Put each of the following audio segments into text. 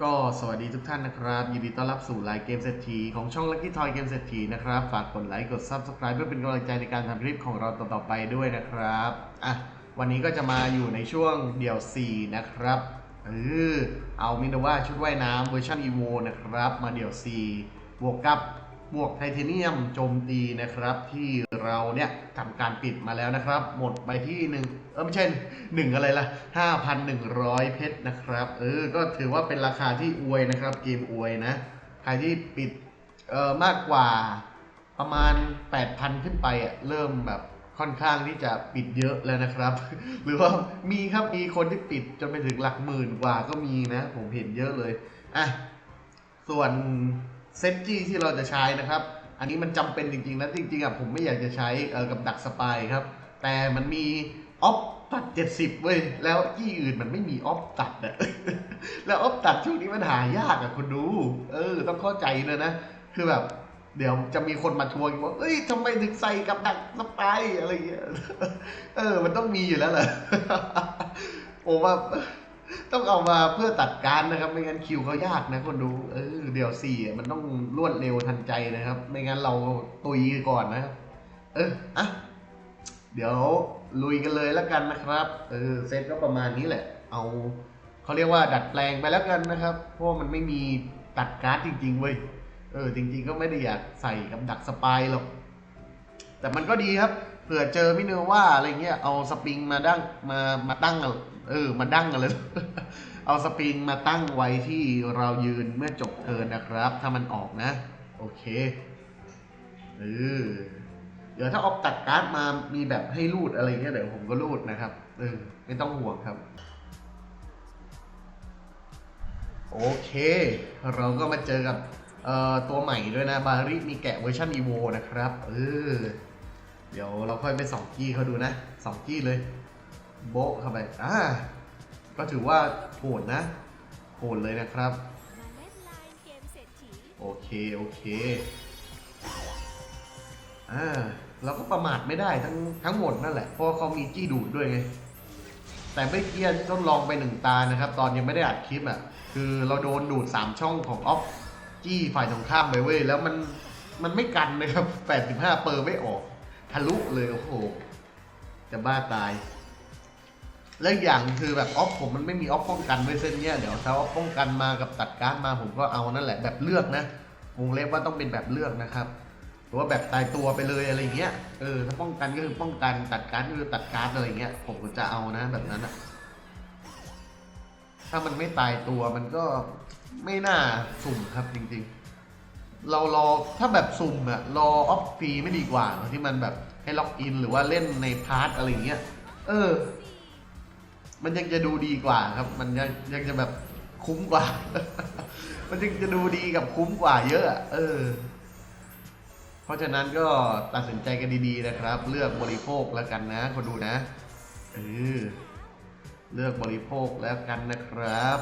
ก็สวัสดีทุกท่านนะครับ ยินดีต้อนรับสู่รายเกมเศรษฐีของช่อง Lucky Toy เกมเศรษฐีนะครับ ฝากกดไลค์กด Subscribe เพื่อเป็นกำลังใจในการทำคลิปของเราต่อๆไปด้วยนะครับอะวันนี้ก็จะมาอยู่ในช่วงเดี่ยว 4 นะครับเออเอามินว่าชุดว่ายน้ำเวอร์ชันอีโวนะครับ มาเดี่ยว 4 บวกกับ บวกไทเทเนียมโจมตีนะครับ ที่เราเนี่ยทำการปิดมาแล้วนะครับ หมดไปที่หนึ่งเออไม่ใช่หนึ่งอะไรล่ะ5,100เพชรนะครับ เออ ก็ถือว่าเป็นราคาที่อวยนะครับ เกมอวยนะ ใครที่ปิดเออมากกว่าประมาณ 8,000 ขึ้นไปอะเริ่มแบบค่อนข้างที่จะปิดเยอะแล้วนะครับ หรือว่ามีครับมีคนที่ปิดจนไปถึงหลักหมื่นกว่าก็มีนะ ผมเห็นเยอะเลยอะส่วน เซตจี้ที่เราจะใช้นะครับ อันนี้มันจำเป็นจริงๆนะจริงๆอะผมไม่อยากจะใช้กับดักสปายครับ แต่มันมีออฟตัด 70 เว้ย แล้วจี้อื่นมันไม่มีออฟตัดอะแล้วออฟตัดช่วงนี้มันหายากอะคุณดู เออ ต้องเข้าใจเลยนะ คือแบบ เดี๋ยวจะมีคนมาทวงว่า เอ้ยทำไมถึงใส่กับดักสปายอะไรเงี้ย เออ มันต้องมีอยู่แล้วแหละผมว่า ต้องเอามาเพื่อตัดการนะครับ ไม่งั้นคิวเขายากนะคนดู เออเดี๋ยวสี่มันต้องรวดเร็วทันใจนะครับ ไม่งั้นเราตุยก่อนนะครับ เอออะเดี๋ยวลุยกันเลยแล้วกันนะครับ เออเซตก็ประมาณนี้แหละ เอาเขาเรียกว่าดัดแปลงไปแล้วกันนะครับ เพราะมันไม่มีตัดการ์ดจริง ๆเว้ย เออ จริง ๆ ก็ไม่ได้อยากใส่กับดักสปายหรอก แต่มันก็ดีครับ เผื่อเจอมิเนอร์ว่าอะไรเงี้ย เอาสปริงมาดั้งมา มาตั้งอะ เออ มาดั้งกันเลย เอาสปริงมาตั้งไว้ที่เรายืนเมื่อจบเทินนะครับ ถ้ามันออกนะ โอเคเออเดี๋ยวถ้าออกตัดการ์ดมามีแบบให้รูดอะไรเงี้ยเดี๋ยวผมก็รูดนะครับเออไม่ต้องห่วงครับ โอเค เราก็มาเจอกับเอ่อตัวใหม่ด้วยนะ บาริมีแกะเวอร์ชันอีโวนะครับ เออ เดี๋ยวเราค่อยไปสองกี้เขาดูนะสองกี้เลย โบะเข้าไปอ่าก็ถือว่าโหดนะโหดเลยนะครับ โอเค โอเคอ่าเราก็ประมาทไม่ได้ทั้งทั้งหมดนั่นแหละ เพราะเขามีจี้ดูดด้วยไง แต่ไม่เกียร์ต้องลองไปหนึ่งตานะครับ ตอนยังไม่ได้อัดคลิปอะ คือเราโดนดูดสามช่องของออฟจี้ฝ่ายตรงข้ามไปเว้ย แล้วมันมันไม่กันนะครับ 85 เปอร์ไม่ออก ทะลุเลย โอ้โห จะบ้าตาย และอีกอย่างคือแบบออฟผมมันไม่มีออฟป้องกันไว้เส้นเนี้ยเดี๋ยวถ้าออฟป้องกันมากับตัดการ์ดมาผมก็เอานั่นแหละแบบเลือกนะวงเล็บว่าต้องเป็นแบบเลือกนะครับหรือว่าแบบตายตัวไปเลยอะไรเงี้ยเออถ้าป้องกันก็คือป้องกันตัดการ์ดก็คือตัดการ์ดอะไรเงี้ยผมจะเอานะแบบนั้นอะถ้ามันไม่ตายตัวมันก็ไม่น่าสุ่มครับจริงๆ เรารอถ้าแบบสุ่มอะรอออฟฟรีไม่ดีกว่าที่มันแบบให้ล็อกอินหรือว่าเล่นในพาร์ทอะไรเงี้ย เออ มันยังจะดูดีกว่าครับ มันยังยังจะแบบคุ้มกว่า มันยังจะดูดีกับคุ้มกว่าเยอะ เออ เพราะฉะนั้นก็ตัดสินใจกันดีๆนะครับ เลือกบริโภคแล้วกันนะ คนดูนะเออเลือกบริโภคแล้วกันนะครับ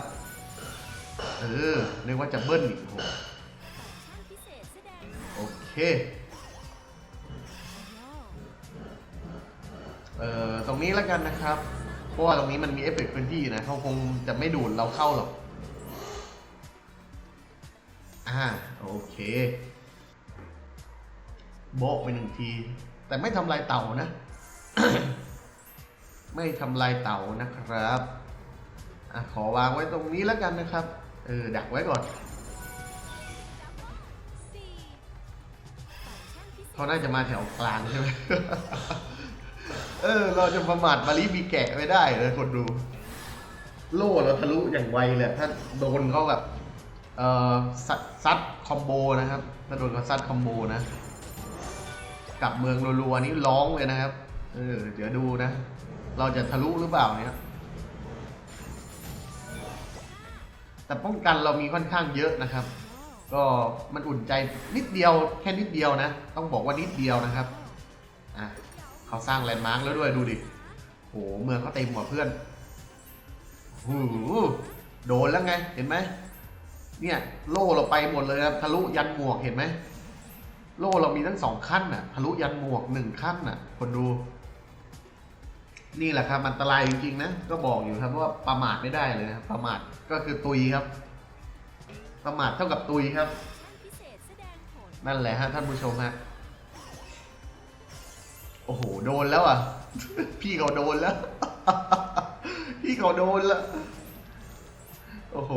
เออนึกว่าจะเบิ้ลอีกโอเคเอ่อตรงนี้แล้วกันนะครับ ราะว่าตรงนี้มันมีเอฟเฟกต์พื้นที่นะเขาคงจะไม่ดูดเราเข้าหรอก อ่า โอเค โบะไปหนึ่งที แต่ไม่ทำลายเต่านะ ไม่ทำลายเต่านะครับอะขอวางไว้ตรงนี้แล้วกันนะครับ เออ ดักไว้ก่อนเศษเขาน่าจะมาแถวกลางใช่ไหม เออ เราจะประมาทมารีบีแกะไม่ได้เลยคนดู โล่เราทะลุอย่างไวเลย ถ้าโดนเขาแบบ เอ่อซัดซัดคอมโบนะครับ ถ้าโดนเขาซัดคอมโบนะ กลับเมืองรัวๆนี่ร้องเลยนะครับ เออ เดี๋ยวดูนะ เราจะทะลุหรือเปล่าเนี่ยแต่ป้องกันเรามีค่อนข้างเยอะนะครับ ก็มันอุ่นใจนิดเดียวแค่นิดเดียวนะ ต้องบอกว่านิดเดียวนะครับ อะ เขาสร้างแลนด์มาร์กแล้วด้วยดูดิโหเมืองเขาเต็มกว่าเพื่อนโอ้โหโดนแล้วไงเห็นไหมเนี่ยโล่เราไปหมดเลยครับทะลุยันหมวกเห็นไหมโล่เรามีทั้งสองขั้นน่ะทะลุยันหมวกหนึ่งขั้นน่ะ คนดู นี่แหละครับอันตรายจริงๆนะก็บอกอยู่ครับว่าประมาทไม่ได้เลยนะครับประมาทก็คือตุยครับ ประมาทเท่ากับตุยครับชั่นพิเศษแสดงผลนั่นแหละฮะท่านผู้ชมฮะโอ้โห โดนแล้วอะ พี่เขาโดนแล้ว พี่เขาโดนแล้ว โอ้โห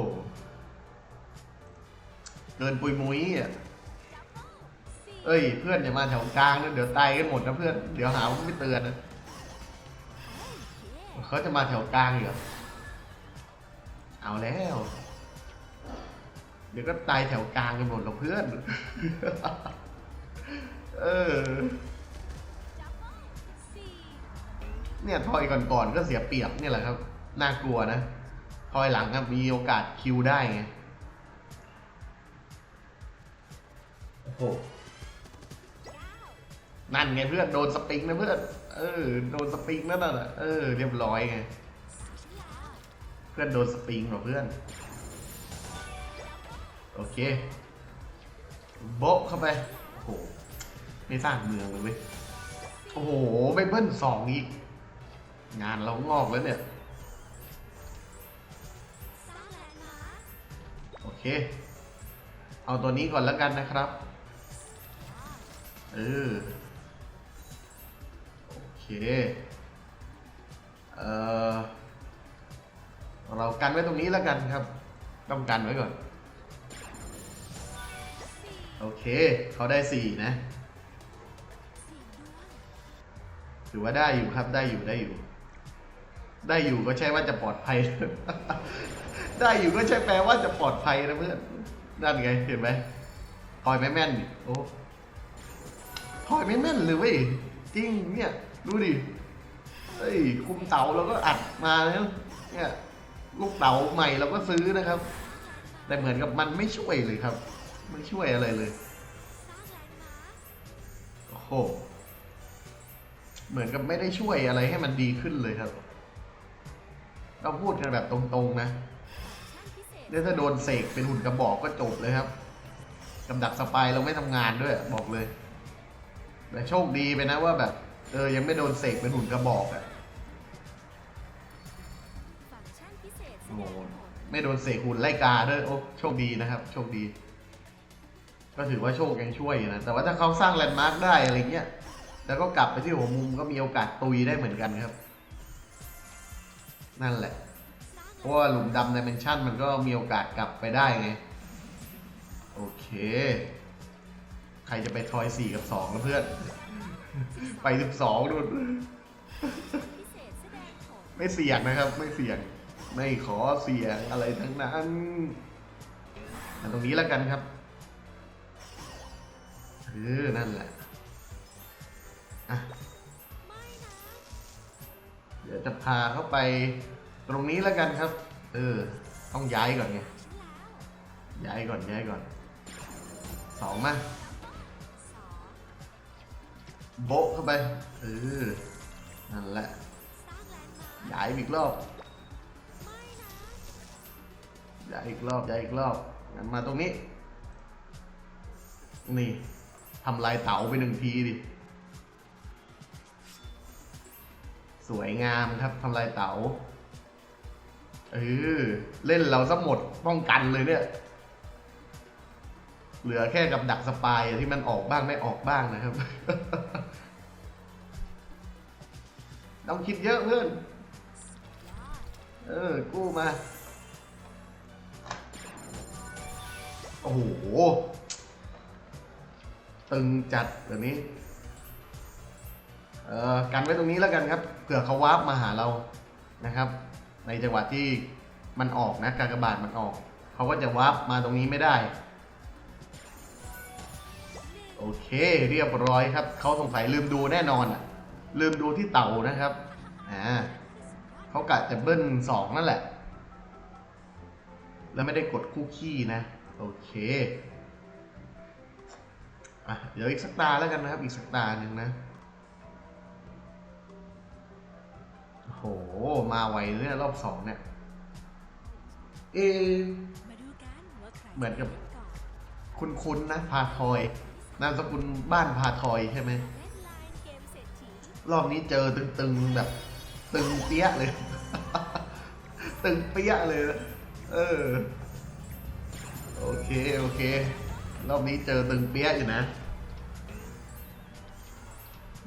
เกินปุยมุ้ยอะ เอ้ย เพื่อนอย่ามาแถวกลางนะเดี๋ยวตายกันหมดนะเพื่อน เดี๋ยวหาว่าไม่เตือนนะเคเขาจะมาแถวกลางเหรอ เอาแล้ว เดี๋ยวก็ตายแถวกลางกันหมดหรอกเพื่อน เออ เนี่ยทอยก่อนๆก็เสียเปรียบเนี่ยแหละครับ น่ากลัวนะทอยหลังครับมีโอกาสคิวได้ไงโอ้โหนั่นไงเพื่อนโดนสปริงนะเพื่อนเออโดนสปริงนั่นน่ะเออเรียบร้อยไงเพื่อนโดนสปริงเหรอเพื่อนโอเคโบเข้าไปโอ้โหไม่สร้างเมืองเลยเว้ยโอ้โหไม่เบิ้ลสองอีก งานเรางอกแล้วเนี่ย โอเค เอาตัวนี้ก่อนแล้วกันนะครับ เออ โอเค เออเรากันไว้ตรงนี้แล้วกันครับ ต้องกันไว้ก่อน โอเค เขาได้สี่นะถือว่าได้อยู่ครับได้อยู่ได้อยู่ ได้อยู่ก็ใช่ว่าจะปลอดภัย ได้อยู่ก็ใช่แปลว่าจะปลอดภัยนะเพื่อนนั่นไงเห็นไหมทอยไม่แม่นนี่โอ้ทอยไม่แม่นเลยเว้ยจริงเนี่ยดูดิเฮ้ยคุมเต๋าเราก็อัดมาแล้วเนี่ยลูกเต๋าใหม่เราก็ซื้อนะครับ แต่เหมือนกับมันไม่ช่วยเลยครับ ไม่ช่วยอะไรเลยโอ้โหเหมือนกับไม่ได้ช่วยอะไรให้มันดีขึ้นเลยครับ เราพูดกันแบบตรงๆนะชั่นพิเศษเนี่ยถ้าโดนเสกเป็นหุ่นกระบอกก็จบเลยครับกำดักสปายเราไม่ทำงานด้วยบอกเลย แต่โชคดีไปนะว่าแบบ เออยังไม่โดนเสกเป็นหุ่นกระบอกอะฟังก์ชันพิเศษแสโอ้ดโหงผลไม่โดนเสกหุ่นไล่กาด้วยโอ้โชคดีนะครับ โชคดี ก็ถือว่าโชคยังช่วยอยู่นะ แต่ว่าถ้าเขาสร้างแลนด์มาร์กได้อะไรเงี้ย แล้วก็กลับไปที่หัวมุมก็มีโอกาสตุยได้เหมือนกันครับ นั่นแหละ เพราะว่าหลุมดำในเมนชั่นมันก็มีโอกาสกลับไปได้ไง โอเค ใครจะไปทอยสี่กับสองแล้วเพื่อน ไปสิบสองดูพิเศษแสดไม่เสี่ยงนะครับ ไม่เสี่ยง ไม่ขอเสี่ยงอะไรทั้งนั้นมาตรงนี้แล้วกันครับเออนั่นแหละอะ เดี๋ยวจะพาเข้าไปตรงนี้แล้วกันครับ เออ ต้องย้ายก่อนไง ย้ายก่อนย้ายก่อน สองมาโบะเข้าไป เออ นั่นแหละ ย้ายอีกรอบ ย้ายอีกรอบ ย้ายอีกรอบงั้นมาตรงนี้ นี่ทำลายเต๋าไปหนึ่งทีดิ วยงามครับทำลายเต๋าเออเล่นเราซะหมดป้องกันเลยเนี่ย เหลือแค่กับดักสปายที่มันออกบ้างไม่ออกบ้างนะครับต้องคิดเยอะเพื่อน เออ กู้มา โอ้โห ตึงจัดแบบนี้ เออกันไว้ตรงนี้แล้วกันครับเผื่อเขาวาร์ปมาหาเรานะครับ ในจังหวะที่มันออกนะกากบาทมันออกเขาก็จะวาร์ปมาตรงนี้ไม่ได้โอเคเรียบร้อยครับเขาสงสัยลืมดูแน่นอนอะลืมดูที่เต่านะครับอ่าเขากะจะเบิ้ลสองนั่นแหละ แล้วไม่ได้กดคู่ขี้นะ โอเคอะเดี๋ยวอีกสักตาแล้วกันนะครับ อีกสักตาหนึ่งนะ โอ้โห มาไวเลยนี่ยรอบสองเนี่ย เอะมาดูกันว่าใครเหมือนกับ จะได้ก่อนคุ้นๆนะ พาทอย นามสกุลบ้านพาทอยใช่ไหมเรดไลน์เกมเศรษฐีรอบนี้เจอตึงๆแบบ ตึงเปี้ยเลย ตึงเปี้ยเลยนะเออ โอเค โอเค รอบนี้เจอตึงเปี้ยอยู่นะ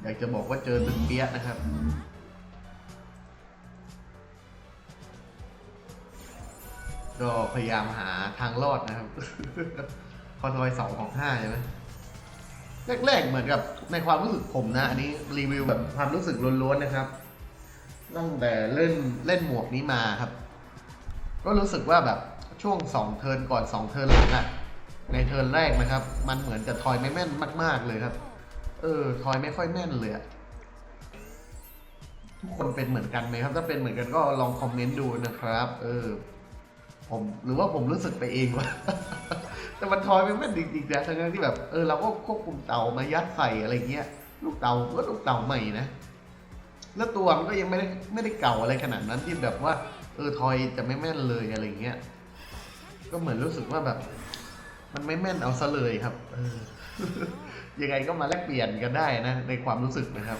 อยากจะบอกว่าเจอตึงเปี้ยนะครับ ก็พยายามหาทางรอดนะครับ คอนทอยสองของห้าใช่ไหมแรกๆเหมือนกับในความรู้สึกผมนะ อันนี้รีวิวแบบความรู้สึกล้วนๆนะครับ ตั้งแต่เล่นเล่นหมวกนี้มาครับ ก็รู้สึกว่าแบบช่วงสองเทิร์นก่อนสองเทิร์นหลังอะในเทิร์นแรกนะครับ มันเหมือนจะทอยไม่แม่นมาก ๆเลยครับ เออทอยไม่ค่อยแม่นเลยอะทุกคนเป็นเหมือนกันไหมครับ ถ้าเป็นเหมือนกันก็ลองคอมเมนต์ดูนะครับ เออ ผมหรือว่าผมรู้สึกไปเองวะแต่มันทอยไม่แม่นจริงๆนะทั้งที่แบบเออเราก็ควบคุมเตามายัดใส่อะไรเงี้ย ลูกเตาก็ลูกเตาใหม่นะแล้วตัวมันก็ยังไม่ได้ไม่ได้เก่าอะไรขนาดนั้นที่แบบว่า เออทอยจะไม่แม่นเลยอะไรเงี้ยก็เหมือนรู้สึกว่าแบบ มันไม่แม่นเอาซะเลยครับเออยังไงก็มาแลกเปลี่ยนกันได้นะ ในความรู้สึกนะครับ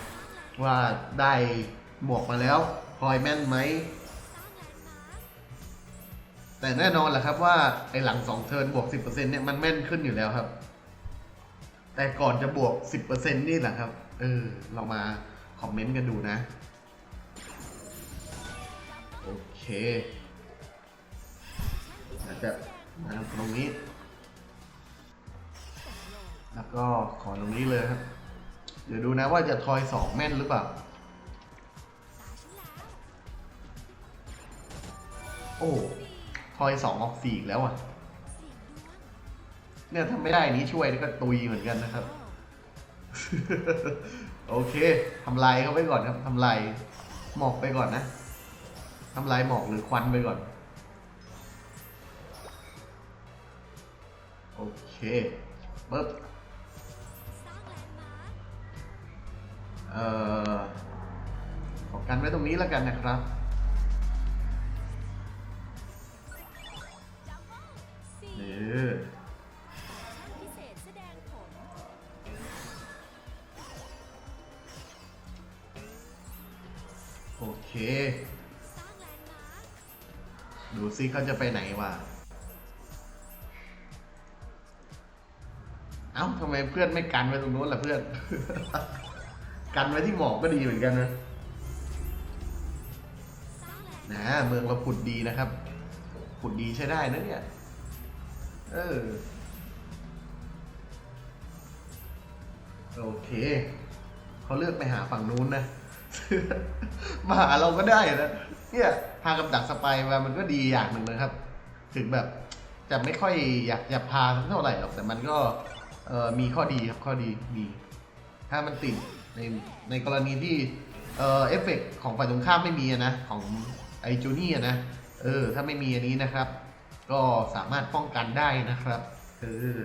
ว่าได้หมวกมาแล้วทอยแม่นไหม แต่แน่นอนแหละครับว่าไอ้หลังสองเทิร์นบวกสิบเปอร์เซ็นเนี่ยมันแม่นขึ้นอยู่แล้วครับ แต่ก่อนจะบวกสิบเปอร์เซ็นนี่แหละครับ เออ เรามาคอมเมนต์กันดูนะ โอเคอาจจะมาตรงนี้ แล้วก็ขอตรงนี้เลยครับ เดี๋ยวดูนะว่าจะทอยสองแม่นหรือเปล่าโอ้ ทอยสองออกสี่อีกแล้วอะ เนี่ยถ้าไม่ได้นี้ช่วยนี่ก็ตุยเหมือนกันนะครับ โอเคทำลายเขาไปก่อนครับทำลายหมอกไปก่อนนะทำลายหมอกหรือควันไปก่อน โอเคปึ๊บเอ่อขอกันไว้ตรงนี้แล้วกันนะครับ เออพิเศษแสดงผลโอเค สร้างแลนด์มาร์คดูซิเขาจะไปไหนวะ เอ้าทำไมเพื่อนไม่กันไว้ตรงนู้นล่ะเพื่อน กันไว้ที่หมอกก็ดีเหมือนกันนะ สร้างแลนด์นะเมืองเราขุดดีนะครับขุดดีใช้ได้นะเนี่ย เออ โอเค เขาเลือกไปหาฝั่งนู้นนะ มาหาเราก็ได้นะ เนี่ยพากับดักสไปมามันก็ดีอย่างหนึ่งนะครับ ถึงแบบ จะไม่ค่อยอยากจะพาเท่าไหร่หรอก แต่มันก็เออมีข้อดีครับข้อดีมีถ้ามันติดในในกรณีที่เออเอฟเฟกต์ของฝ่ายตรงข้ามไม่มีนะ ของไอจูนี่นะ เออ ถ้าไม่มีอันนี้นะครับ ก็สามารถป้องกันได้นะครับเออ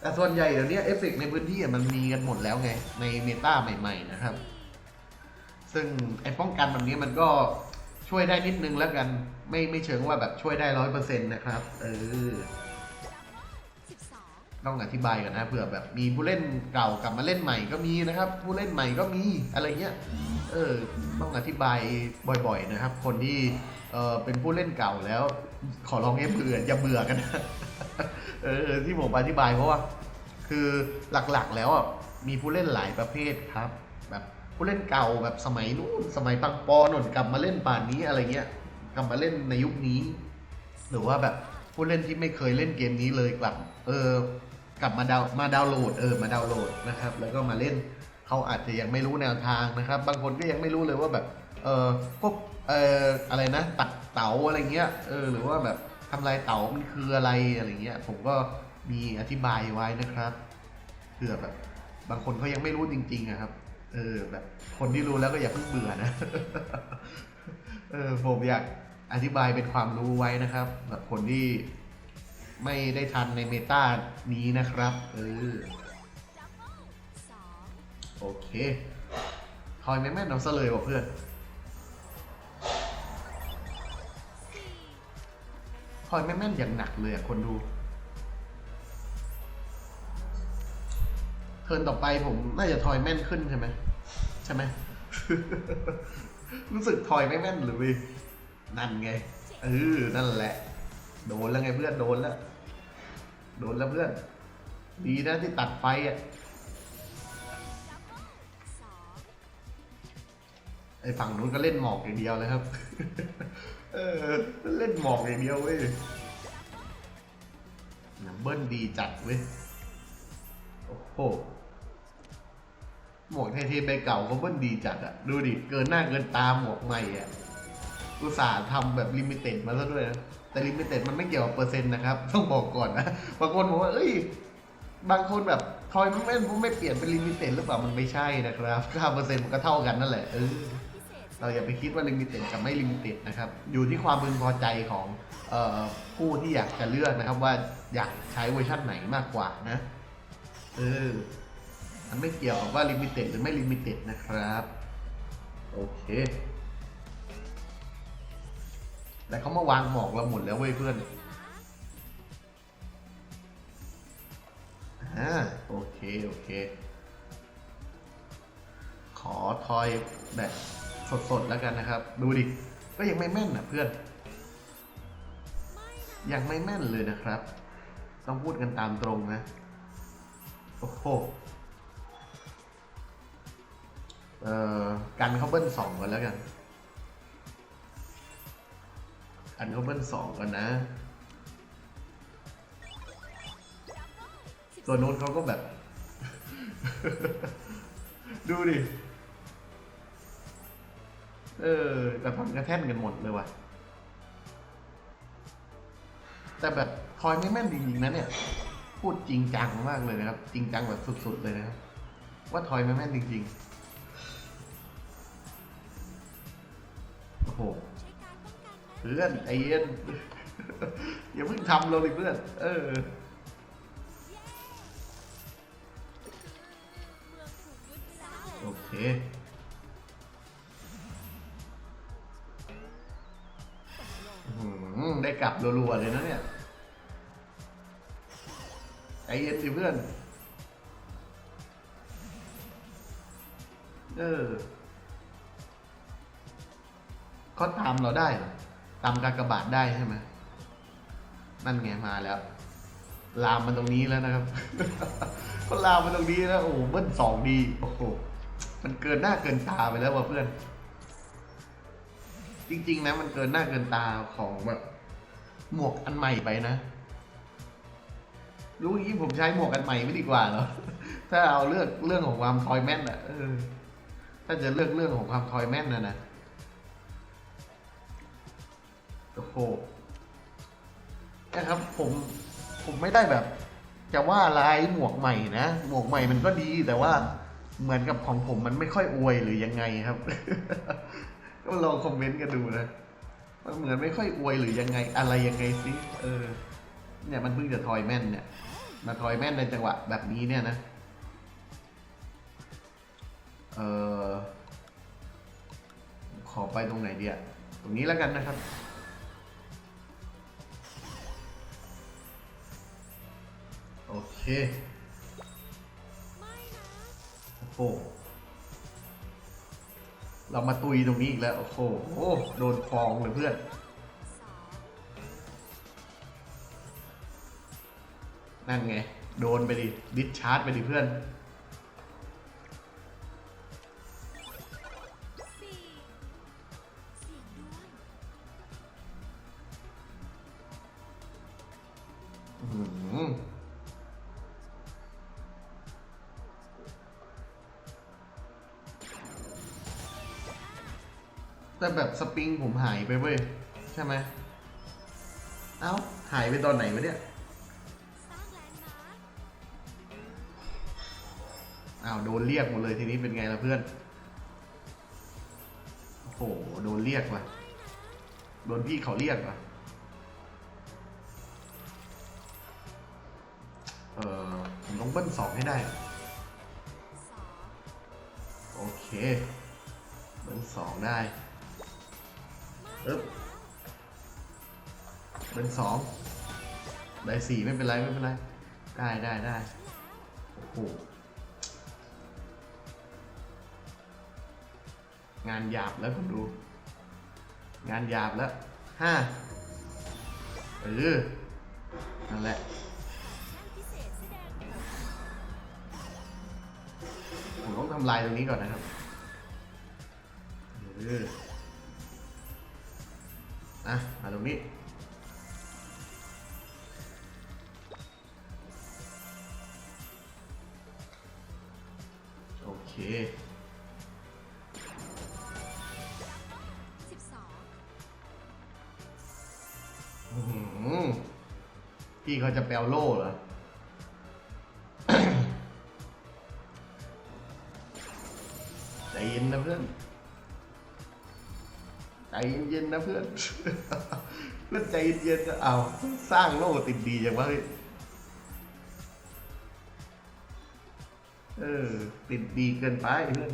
แต่ส่วนใหญ่เดี๋ยวนี้เอฟเฟกในพื้นที่มันมีกันหมดแล้วไง ในเมตาใหม่ ๆ นะครับ ซึ่งไอ้ป้องกันแบบนี้มันก็ช่วยได้นิดนึงแล้วกัน ไม่ไม่เชิงว่าแบบช่วยได้ร้อยเปอร์เซ็นต์นะครับ เออต้องอธิบายกันนะเผื่อแบบมีผู้เล่นเก่ากลับมาเล่นใหม่ก็มีนะครับ ผู้เล่นใหม่ก็มีอะไรเงี้ยเออต้องอธิบายบ่อย ๆ นะครับ คนที่เออเป็นผู้เล่นเก่าแล้ว ขอร้องให้เบื่ออย่าเบื่อกันนะเออที่ผมอธิบายเพราะว่า คือหลักๆแล้วอะมีผู้เล่นหลายประเภทครับ แบบผู้เล่นเก่าแบบสมัยนู้นสมัยปังปอนนกลับมาเล่นป่านนี้อะไรเงี้ยกลับมาเล่นในยุคนี้ หรือว่าแบบผู้เล่นที่ไม่เคยเล่นเกมนี้เลยกลับ เออกลับมาดาวมาดาวน์โหลดเออมาดาวน์โหลดนะครับ แล้วก็มาเล่นเขาอาจจะยังไม่รู้แนวทางนะครับ บางคนก็ยังไม่รู้เลยว่าแบบ เออพวกเอออะไรนะตัด เต๋าอะไรเงี้ยเออหรือว่าแบบทำลายเต๋ามันคืออะไรอะไรเงี้ย ผมก็มีอธิบายไว้นะครับเผื่อแบบ บางคนเขายังไม่รู้จริงๆอะครับ เออ แบบคนที่รู้แล้วก็อย่าเพิ่งเบื่อนะเออผมอยากอธิบายเป็นความรู้ไว้นะครับ แบบคนที่ไม่ได้ทันในเมตานี้นะครับ เออโอเคทอยแม่แม่นเอาซะเลยว่ะเพื่อน อยแม่แม่นอย่างหนักเลยอะคนดู เทิร์นต่อไปผมน่าจะทอยแม่นขึ้นใช่ไหมใช่ไหม รู้สึกทอยไม่แม่นหรือวินั่นไงเออนั่นแหละ โดนแล้วไงเพื่อนโดนแล้ว โดนแล้วเพื่อน ดีนะที่ตัดไฟอะไอฝั่งนู้นก็เล่นหมอกอย่างเดียวเลยครับ เออ เล่นหมอกอย่างเดียวเว้ยน้ำเบิ้ลดีจัดเว้ย โอ้โห หมวกไทเทใบเก่าก็เบิ้ลดีจัดอะดูดิ เกินหน้าเกินตาหมวกใหม่อะอุตส่าห์ทำแบบลิมิเต็ดมาซะด้วยนะ แต่ลิมิเต็ดมันไม่เกี่ยวกับเปอร์เซ็นต์นะครับ ต้องบอกก่อนนะ บางคนบอกว่า เอ้ย บางคนแบบทอยมันไม่ไม่เปลี่ยนเป็นลิมิเต็ดหรือเปล่า มันไม่ใช่นะครับค่าเปอร์เซ็นต์มันก็เท่ากันนั่นแหละ เออ เราอย่าไปคิดว่าลิมิเต็ดกับไม่ลิมิเต็ดนะครับ อยู่ที่ความพึงพอใจของออผู้ที่อยากจะเลือกนะครับว่าอยากใช้เวอร์ชันไหนมากกว่านะ เออ มันไม่เกี่ยวกับว่าลิมิเต็ดหรือไม่ลิมิเต็ดนะครับ โอเคแต่เขามาวางหมอกเราหมดแล้วเว้ยเพื่อนอ่าโอเค โอเค ขอทอยแบบ สดๆแล้วกันนะครับ ดูดิ ก็ยังไม่แม่นนะเพื่อน ยังไม่แม่นเลยนะครับ ต้องพูดกันตามตรงนะ โอ้โหเอ่อกันเขาเบิ้ลสองก่อนแล้วกันกันเขาเบิ้ลสองก่อนนะตัวนู้นเขาก็แบบ ดูดิ เออ กระทำกระแท่นกันหมดเลยว่ะ แต่แบบทอยไม่แม่นจริงๆนะเนี่ย พูดจริงจังมากเลยนะครับ จริงจังแบบสุดๆเลยนะครับ ว่าทอยไม่แม่นจริงๆ โอ้โห เพื่อนไอเย็นอย่าเพิ่งทำเราเลยเพื่อน เออโอเค ได้กลับรัวๆเลยนะเนี่ยใจเย็นสิเพื่อน เออเขาตามเราได้เหรอตามกากบาทได้ใช่ไหมนั่นไงมาแล้ว ลามมันตรงนี้แล้วนะครับก็ลามมันตรงนี้แล้วโอ้โหเบิ้ลสองดีโอ้โหมันเกินหน้าเกินตาไปแล้วว่ะเพื่อน จริง ๆ นะ มันเกินหน้าเกินตาของแบบ หมวกอันใหม่ไปนะ รู้อย่างนี้ผมใช้หมวกอันใหม่ไม่ดีกว่าเหรอ ถ้าเอาเลือกเรื่องของความทอยแม่นอะเออ ถ้าจะเลือกเรื่องของความทอยแม่นนะนะโอ้โหนะครับ ผมผมไม่ได้แบบ จะว่าลายหมวกใหม่นะ หมวกใหม่มันก็ดีแต่ว่าเหมือนกับของผมมันไม่ค่อยอวยหรือยังไงครับ ก็ลองคอมเมนต์กันดูนะ มันเหมือนไม่ค่อยอวยหรือยังไงอะไรยังไงสิเออ เนี่ยมันเพิ่งจะทอยแม่นเนี่ย มาทอยแม่นในจังหวะแบบนี้เนี่ยนะเออขอไปตรงไหนดีอะตรงนี้แล้วกันนะครับ โอเคโอ้โห เรามาตุยตรงนี้อีกแล้ว โอ้โห โดนฟองเลยเพื่อน นั่นไง โดนไปดิดิชาร์จไปดิเพื่อน แต่แบบสปริงผมหายไปเว้ย ใช่ไหม เอ้า หายไปตอนไหนวะเนี่ยอ้าวโดนเรียกหมดเลยทีนี้เป็นไงล่ะเพื่อน โอ้โห โดนเรียกว่ะ โดนพี่เขาเรียกว่ะ เออผมต้องเบิ้ลสองให้ได้ โอเค เบิ้ลสองได้ ปึ๊บเป็นสองได้สี่ไม่เป็นไรไม่เป็นไร ได้ได้ได้โอ้โหงานหยาบแล้วผมดู งานหยาบแล้วห้าเออนั่นแหละผมต้องทำลายตรงนี้ก่อนนะครับเออ อะมาตรงนี้โอเคพี่เขาจะแปลวโล่เหรอใจเย็นนะเพื่อน เย็นๆนะเพื่อน เพื่อนใจเย็นๆนะเอาสร้างโล่ติดดีจังวะเฮ้ยเออ ติดดีเกินไปเพื่อน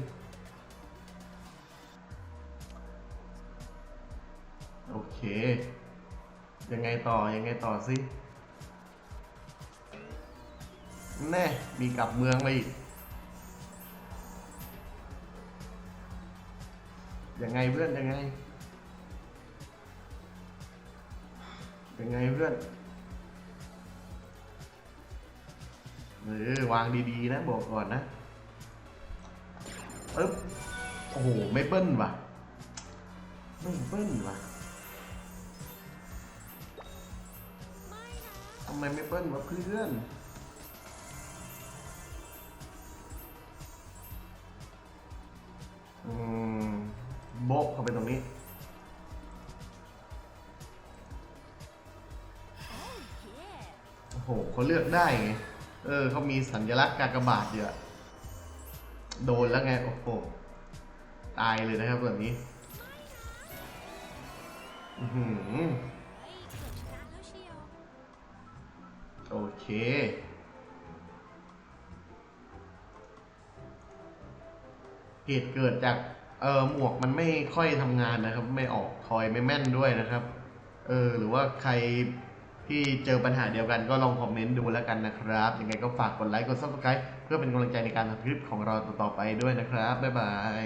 โอเค ยังไงต่อ ยังไงต่อสิ แน่ มีกลับเมืองมาอีก ยังไงเพื่อน ยังไง ยังไงเพื่อนเออวางดีๆนะบอกก่อนนะปึ๊บโอ้โหไม่เบิ้ลว่ะไม่เบิ้ลว่ะทำไมไม่เบิ้ลวะเพื่อนอืมโบะเข้าไปตรงนี้ หเขาเลือกได้ไง เออเขามีสัญลักษณ์กากบาทเยอะ โดนแล้วไง โอ้โห ตายเลยนะครับแบบนี้อือหือเฮ้ยเกือบชนะแล้วเชียวโอเคเหตุเกิดจากเออหมวกมันไม่ค่อยทำงานนะครับ ไม่ออกทอยไม่แม่นด้วยนะครับ เออ หรือว่าใคร ที่เจอปัญหาเดียวกันก็ลองคอมเมนต์ดูแล้วกันนะครับยังไงก็ฝากกดไลค์กด subscribe เพื่อเป็นกำลังใจในการทำคลิปของเราต่อๆไปด้วยนะครับ บ๊ายบาย